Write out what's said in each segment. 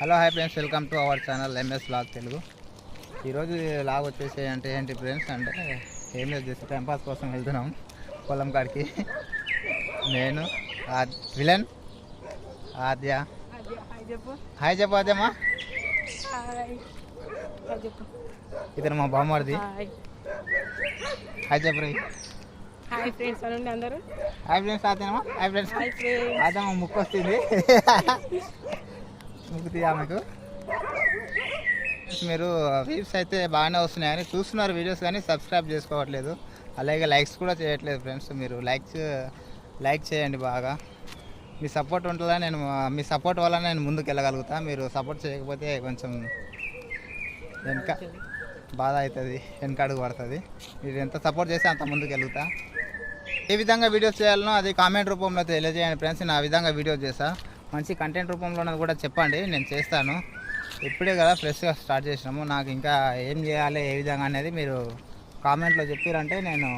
Hello hi friends welcome to our channel MS vlog Telugu. ఈరోజు vlog వచ్చేసి అంటే ఏంటి ఫ్రెండ్స్ అంటే ఏం లేదు జస్ట్ టైంపాస్ కోసం వెళ్తున్నాం పొలం కాడికి. నేను విలన్ ఆద్య. హాయ్ చెప్పు ఆద్యమ్మా. ఇతను మా బామ్మడిది హాయ్ చెప్పు హాయ్ ఫ్రెండ్స్ అనండి అందరూ? Hi friends ఆద్యమ్మా. Hi friends. Hi friends. Aadyamma ముక్కు వస్తుంది. ముక్కు ఆమెకు మీకు? మీరు వ్యూస్ అయితే బాగానే వస్తున్నాయని చూస్తున్నారు వీడియోస్ కానీ సబ్స్క్రైబ్ చేసుకోవట్లేదు. అలాగే లైక్స్ కూడా చేయట్లేదు ఫ్రెండ్స్ మీరు లైక్స్ లైక్ చేయండి బాగా. మీ సపోర్ట్ ఉంటుందా నేను మీ సపోర్ట్ వల్ల నేను ముందుకు వెళ్ళగలుగుతా. మీరు సపోర్ట్ చేయకపోతే కొంచెం వెనక బాధ అవుతుంది వెనక అడుగు పడుతుంది. మీరు ఎంత సపోర్ట్ చేస్తే అంత ముందుకు వెళ్తా. ఏ విధంగా వీడియోస్ చేయాలనో అది కామెంట్ రూపంలో తెలియజేయండి ఫ్రెండ్స్ నేను ఆ విధంగా వీడియోస్ చేస్తా. మంచి కంటెంట్ రూపంలో ఉన్నది కూడా చెప్పండి నేను చేస్తాను. ఇప్పుడే కదా ఫ్రెష్గా స్టార్ట్ చేసినాము. నాకు ఇంకా ఏం చేయాలి ఏ విధంగా అనేది మీరు కామెంట్లో చెప్పారంటే నేను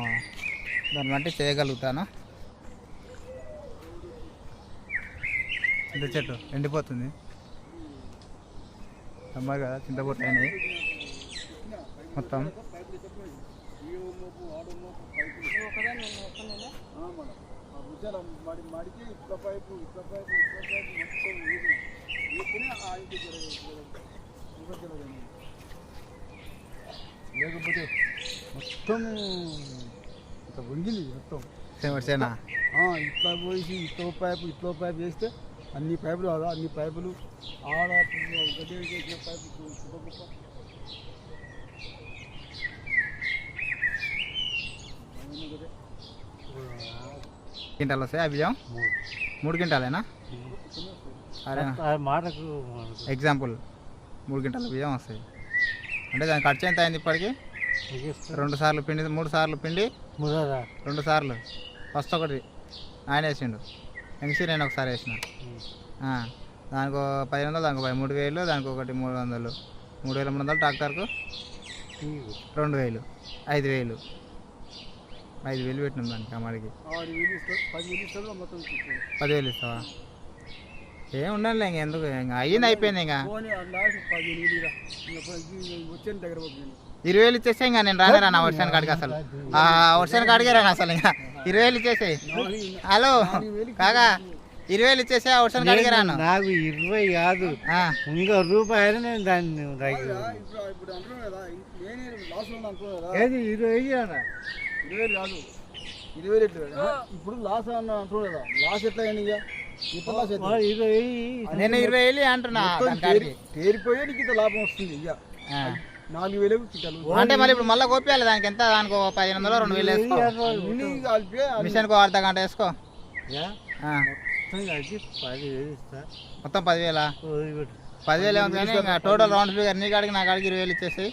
దాన్ని బట్టి చేయగలుగుతాను. చింత చెట్టు ఎండిపోతుంది. సమ్మర్ కదా చింతపొట్టు మొత్తం. నువ్వు ఒకదాన్ని నేను ఒక్కనేనా లేకపోతే మొత్తం ఇట్లా వంగింది మొత్తం ఆ, ఇట్లా పోసి ఇట్లో పైపు ఇట్లో పైపు వేస్తే అన్ని పైపులు అన్ని పైపులు ఆడ గడ్డి చేసిన పైపు కుప్ప కుప్ప అవన్నీ ఒకటే. క్వింటాల్ వస్తాయి అవి బియ్యం మూడు క్వింటాలేనా మాటకు ఎగ్జాంపుల్ మూడు క్వింటాల బియ్యం వస్తాయి. అంటే దాని ఖర్చు ఎంత అయింది ఇప్పటికి? రెండు సార్లు పిండి మూడు సార్లు పిండి రెండు సార్లు. ఫస్ట్ ఒకటి ఆయన వేసిండు. నెక్స్ట్ నేను ఒకసారి వేసిన. ఆ, దానికి పది వందలు దానికి మూడు వేలు దానికి ఒకటి మూడు వందలు. మూడు వేల మూడు వందలు ట్రాక్టర్కు రెండు వేలు ఐదు వేలు. ఐదు వేలు పెట్టినాం దానికి అమ్మడికి పదివేలు ఇస్తావా? ఏం ఉండాలి ఇంక ఎందుకు ఇంకా అయ్యింది అయిపోయింది ఇంకా. ఇరవై వేలు ఇచ్చేస్తే ఇంకా నేను రానే రాను ఆ వర్షానికి కాడికి అసలు. ఆ వర్షానికి కాడికే రాను అసలు ఇంకా. ఇరవై వేలు ఇచ్చేసేయి హలో కాగా ఇరవై వేలు ఇచ్చేసి ఆ వర్షానికి కాడికే రాను. నాకు ఇరవై కాదు. ఆ, ఇంకో రూపాయలు నేను దాన్ని ఏది ఇరవై ఇరవై వేలు కాదు. ఇరవై వేలు ఎట్లా కదా? ఇప్పుడు లాస్ అన్న అంటున్నాడు కదా. లాస్ ఎట్లా అయింది ఇక? ఇప్పుడు లాస్ నేను ఇరవై వేలు అంటున్నా తేరిపోయే నీకు ఇంత లాభం వస్తుంది ఇక. నాలుగు కింటాలు అంటే మరి ఇప్పుడు మళ్ళీ కోపియాలి దానికి. ఎంత? దానికి పదిహేను వందలు రెండు వేలు వేసుకో. మిషన్కి అర్ధ గంట వేసుకో. ఆ, మొత్తం వేలు పదివేల? పదివేలు ఏముంది కానీ టోటల్ రౌండ్ ఫిగర్ నీ కాడికి నా కాడికి ఇరవై వేలు ఇచ్చేసి.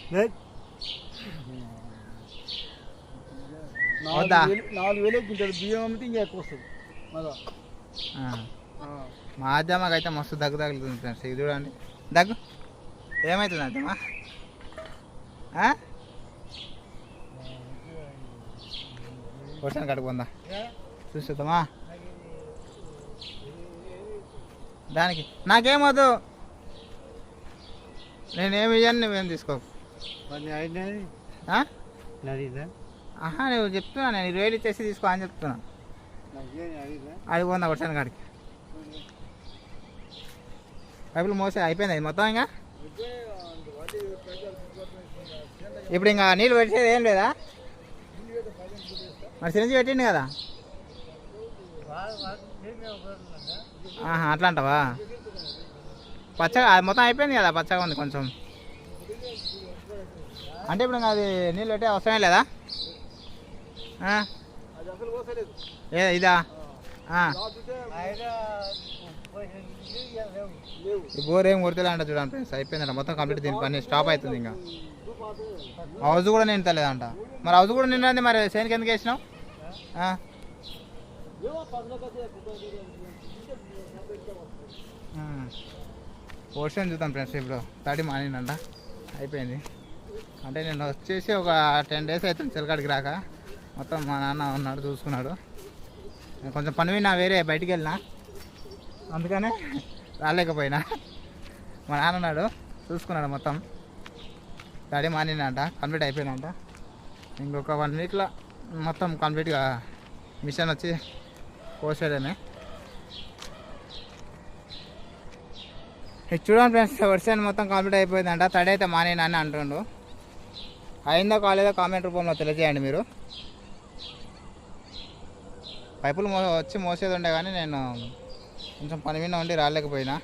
వద్దా? నాలుగు వేలు బియ్యం అమ్మితే ఇంకా ఎక్కువ వస్తుంది. మళ్ళా. మా అద్దమ్మకి అయితే మస్తు దగ్గు తగులుతుంది ఫ్రెండ్స్. ఇది చూడండి. దగ్గు. ఏమవుతుంది అద్దమ్మా ఆ? వర్షాన్ని కడుకుందా చూస్తుందమ్మా దానికి. నాకేమొద్దు నేనేమి ఇయ్యను నువ్వేం తీసుకో ఆహా నువ్వు చెప్తున్నా నేను ఇరవై వేలు ఇచ్చేసి తీసుకో అని చెప్తున్నా. అది పోందా వర్షాన్ని కాడికి. పైపులు మోసే అయిపోయింది అది మొత్తం ఇంకా? ఇప్పుడు ఇంకా నీళ్ళు పెట్టేది ఏం లేదా? మరి సిరంజి పెట్టిండు కదా? ఆహా అట్లా అంటావా పచ్చగా అది మొత్తం అయిపోయింది కదా పచ్చగా ఉంది కొంచెం. అంటే ఇప్పుడు ఇంకా అది నీళ్ళు పెట్టే అవసరమే లేదా ఆ? అది అసలు పోసలేదు ఏ ఇదా? ఈ బోర్ ఏం కొడతలేదంట చూడండి ఫ్రెండ్స్ అయిపోయిందంట. మొత్తం కంప్లీట్ దీని పని స్టాప్ అవుతుంది ఇంకా. హౌస్ కూడా నిండలేదంట మరి హౌస్ కూడా నిండండి మరి సేనికి ఎందుకు వేసినావు? పోర్షన్ ఓషన్ చూద్దాం ఫ్రెండ్స్ ఇప్పుడు. తడి మానిందంట. అయిపోయింది. అంటే నేను వచ్చేసి ఒక టెన్ డేస్ అవుతుంది చిలకాడికి రాక. మొత్తం మా నాన్న ఉన్నాడు చూసుకున్నాడు. నేను కొంచెం పని మీద వేరే బయటికి వెళ్ళినా. అందుకనే రాలేకపోయినా. మా నాన్న ఉన్నాడు చూసుకున్నాడు మొత్తం. డాడీ మానినంట కంప్లీట్ అయిపోయిందంట. ఇంకొక వన్ వీక్లో మొత్తం కంప్లీట్గా మిషన్ వచ్చి కోసేయడమే ఇది చూడండి ఫ్రెండ్స్ వర్షన్ మొత్తం కంప్లీట్ అయిపోయిందంట. తడి అయితే మానేనా అని అంటుండు. అయిందో కాలేదో కామెంట్ రూపంలో తెలియజేయండి మీరు. పైపులు మో వచ్చి మోసేది ఉండే కానీ నేను కొంచెం పని మీద ఉండి రాలేకపోయినా.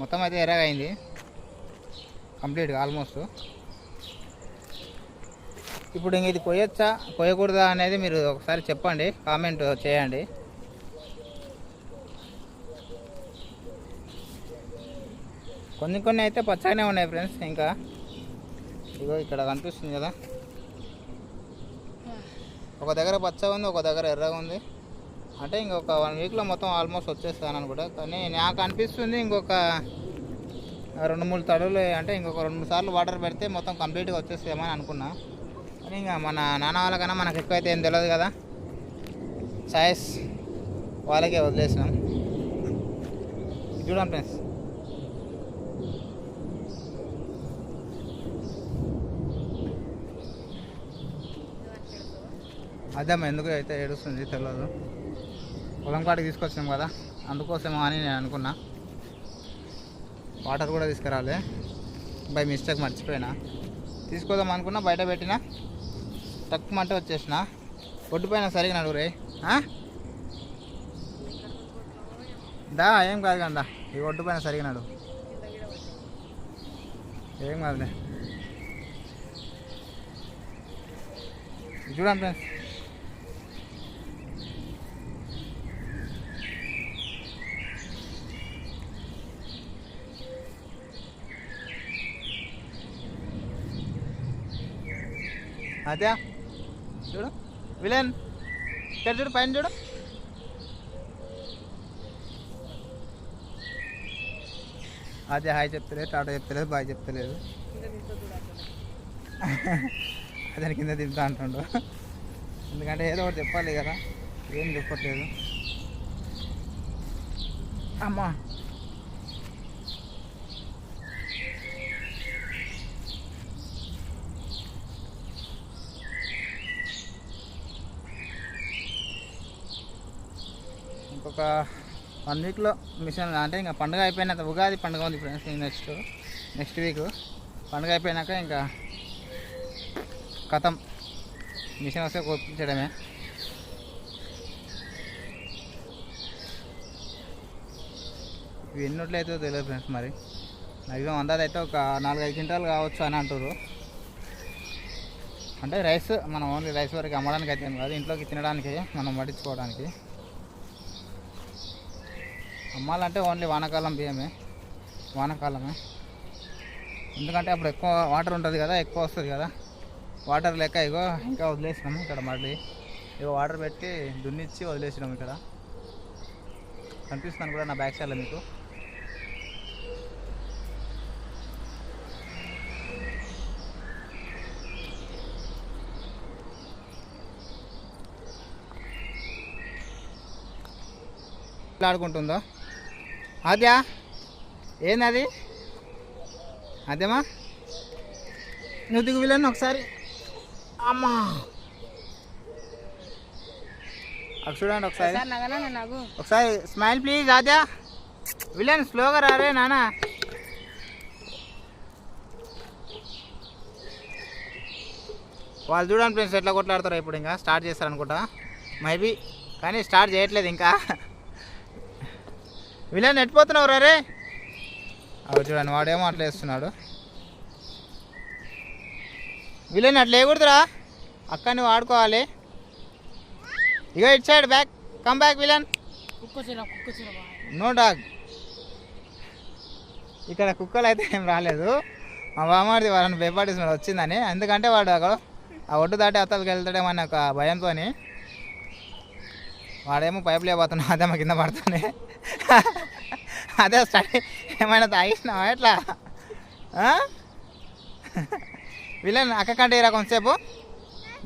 మొత్తం అయితే ఎర్రగా అయింది కంప్లీట్గా ఆల్మోస్ట్. ఇప్పుడు ఇంక ఇది కొయ్యొచ్చా? కొయ్యకూడదా అనేది మీరు ఒకసారి చెప్పండి. కామెంట్ చేయండి. కొన్ని కొన్ని అయితే పచ్చగానే ఉన్నాయి ఫ్రెండ్స్ ఇంకా. ఇగో ఇక్కడ కనిపిస్తుంది కదా. ఒక దగ్గర పచ్చగా ఉంది ఒక దగ్గర ఎర్రగా ఉంది. అంటే ఇంకొక వన్ వీక్లో మొత్తం ఆల్మోస్ట్ వచ్చేస్తాను అనుకుంటా కానీ నాకు అనిపిస్తుంది ఇంకొక రెండు మూడు తడులు అంటే ఇంకొక రెండు సార్లు వాటర్ పెడితే మొత్తం కంప్లీట్గా వచ్చేస్తామని అనుకున్నా. కానీ ఇంకా మన నాన్న వాళ్ళకన్నా మనకు ఎక్కువ అయితే ఏం తెలియదు కదా. చాయిస్ వాళ్ళకే వదిలేసినాం. చూడండి ఫ్రెండ్స్. అదేమ్మా ఎందుకు అయితే ఏడుస్తుంది తెలియదు పొలం కాడికి తీసుకొచ్చినాం కదా అందుకోసమో అని నేను అనుకున్నా. వాటర్ కూడా తీసుకురాలే. బై మిస్టేక్ మర్చిపోయినా. తీసుకోదాం అనుకున్నా బయట పెట్టిన. తక్కువ మంటే వచ్చేసిన. ఒడ్డుపైన సరిగా నడుగురే దా ఏం కాదు కదా. ఈ ఒడ్డుపైన సరిగా నడు ఏం కాదులే. చూడండి ఫ్రెండ్స్. అదే. చూడు. విలన్. ఇక్కడ చూడు పైన చూడు. అదే హాయ్ చెప్తలేదు టాటా చెప్తలేదు బాయ్ చెప్తలేదు. అతని కింద దింపుతా అంటుండు. ఎందుకంటే ఏదో ఒకటి చెప్పాలి కదా. ఏం చెప్పట్లేదు. అమ్మా. ఒక వన్ వీక్లో మిషన్ అంటే ఇంకా పండుగ అయిపోయినాక ఉగాది పండుగ ఉంది ఫ్రెండ్స్ నెక్స్ట్ నెక్స్ట్ వీక్ పండుగ అయిపోయినాక ఇంకా కథం మిషన్ వస్తే కోపించడమే ఇవి అయితే తెలియదు ఫ్రెండ్స్ మరి. మ్యాక్సిమం అందాది అయితే ఒక నాలుగైదు క్వింటాలు కావచ్చు అని అంటారు అంటే రైస్ మనం ఓన్లీ రైస్ వరకు అమ్మడానికి అయితే కాదు ఇంట్లోకి తినడానికి మనం పట్టించుకోవడానికి అమ్మాలంటే ఓన్లీ వానాకాలం బియ్యమే. వానాకాలమే. ఎందుకంటే అప్పుడు ఎక్కువ వాటర్ ఉంటుంది కదా ఎక్కువ వస్తుంది కదా. వాటర్ లెక్క ఇగో ఇంకా వదిలేసినాము ఇక్కడ మళ్ళీ. ఇగో వాటర్ పెట్టి దున్నిచ్చి వదిలేసినాము ఇక్కడ. కనిపిస్తున్నాను కూడా నా బ్యాక్ సైడ్లో మీకు. ఆడుకుంటుందా? అద్యా ఏంది అదేమా నువ్వు దిగు వీళ్ళని ఒకసారి. అమ్మా! చూడండి ఒకసారి. ఒకసారి స్మైల్ ప్లీజ్ ఆద్యా. విలన్ స్లోగా రారే నానా. వాళ్ళు చూడండి ఫ్రెండ్స్ ఎట్లా కొట్లాడతారో ఇప్పుడు ఇంకా. స్టార్ట్ చేస్తారు అనుకుంటా మేబీ కానీ స్టార్ట్ చేయట్లేదు ఇంకా. విలన్ ఎట్టిపోతున్నావు రే అవి చూడండి వాడేమో అట్లా వేస్తున్నాడు. విలన్ అట్లా వేయకూడదురా. అక్క నువ్వు ఆడుకోవాలి ఇగో it side back. Come back villain. No dog. ఇక్కడ కుక్కలు అయితే ఏం రాలేదు. మా బామ్మడిది వాళ్ళని భయపడిస్తున్నాడు వచ్చిందని. ఎందుకంటే వాడు అక్కడ ఆ ఒడ్డు దాటి అత్తలకి వెళ్తాడేమో అని ఒక భయంతో వాడేమో పైపులు లేకపోతున్నా అదే మా కింద పడుతుంది అదే స్టడీ ఏమైనా తాగిస్తున్నావా ఎట్లా? వీళ్ళని అక్క కంటే ఇరా కొంతసేపు?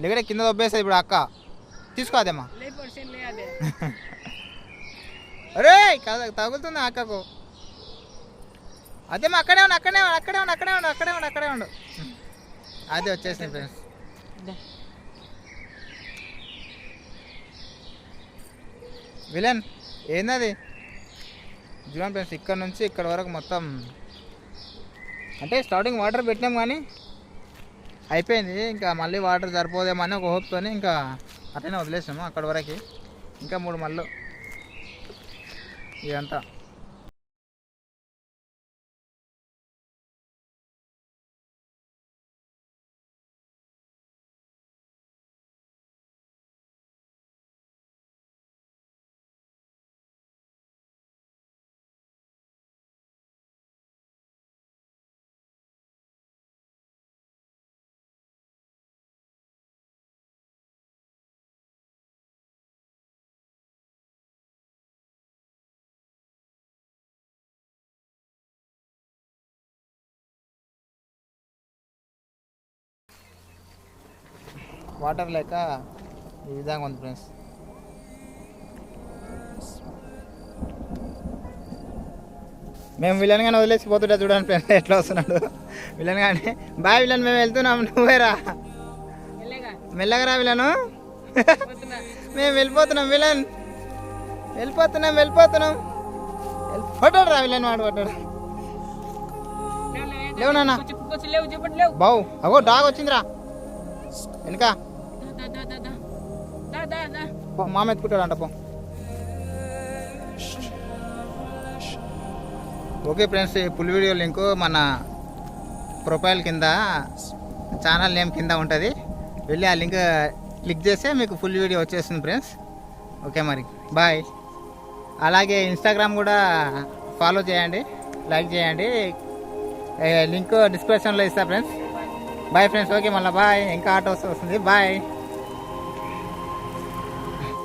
లేకపోతే కింద దొబ్బేస్తుంది ఇప్పుడు అక్క. తీసుకో అదేమ్మా లే పర్సెంట్ లే అదే అరే కద- తగులుతుంది అక్కకు? అదే మా అక్కడే ఉండు అక్కడే ఉండు అక్కడే ఉండు అక్కడే ఉండు అక్కడే ఉండు అక్కడే ఉండు. అదే వచ్చేసింది ఫ్రెండ్స్. విలన్ ఏందది? చూడండి ఫ్రెండ్స్ ఇక్కడ నుంచి ఇక్కడ వరకు మొత్తం. అంటే స్టార్టింగ్ వాటర్ పెట్టినాం కానీ అయిపోయింది. ఇంకా మళ్ళీ వాటర్ సరిపోదేమో అని ఒక హోప్తో ఇంకా అట్లనే వదిలేసాము అక్కడ వరకు. ఇంకా మూడు మళ్ళు. ఇదంతా. వాటర్ లేక ఈ విధంగా ఉంది ఫ్రెండ్స్. మేము విలన్ గానే వదిలేసి పోతుంటే చూడండి ఫ్రెండ్స్ ఎట్లా వస్తున్నాడు. విలన్ గాని. బాయ్ విలన్ మేము వెళ్తున్నాం. నువ్వేరా మెల్లగా మెల్లగా రా విలను. మేము వెళ్ళిపోతున్నాం విలన్. వెళ్ళిపోతున్నాం వెళ్ళిపోతున్నాం. పట్టాడు రా విలన్ వాడు పట్టాడు. లేవు, నాన్న. బావు అగో డాగ్ వచ్చిందిరా. వెనుక. పో, మామ ఎత్తుకుంటాడు అంట పో ఓకే ఫ్రెండ్స్ ఈ ఫుల్ వీడియో లింక్ మన ప్రొఫైల్ కింద ఛానల్ నేమ్ కింద ఉంటుంది. వెళ్ళి ఆ లింక్ క్లిక్ చేస్తే మీకు ఫుల్ వీడియో వచ్చేస్తుంది ఫ్రెండ్స్. ఓకే మరి బాయ్. అలాగే ఇన్స్టాగ్రామ్ కూడా ఫాలో చేయండి లైక్ చేయండి. లింక్ డిస్క్రిప్షన్లో ఇస్తా ఫ్రెండ్స్. బాయ్ ఫ్రెండ్స్ ఓకే మళ్ళీ బాయ్. ఇంకా ఆటో వస్తుంది బాయ్.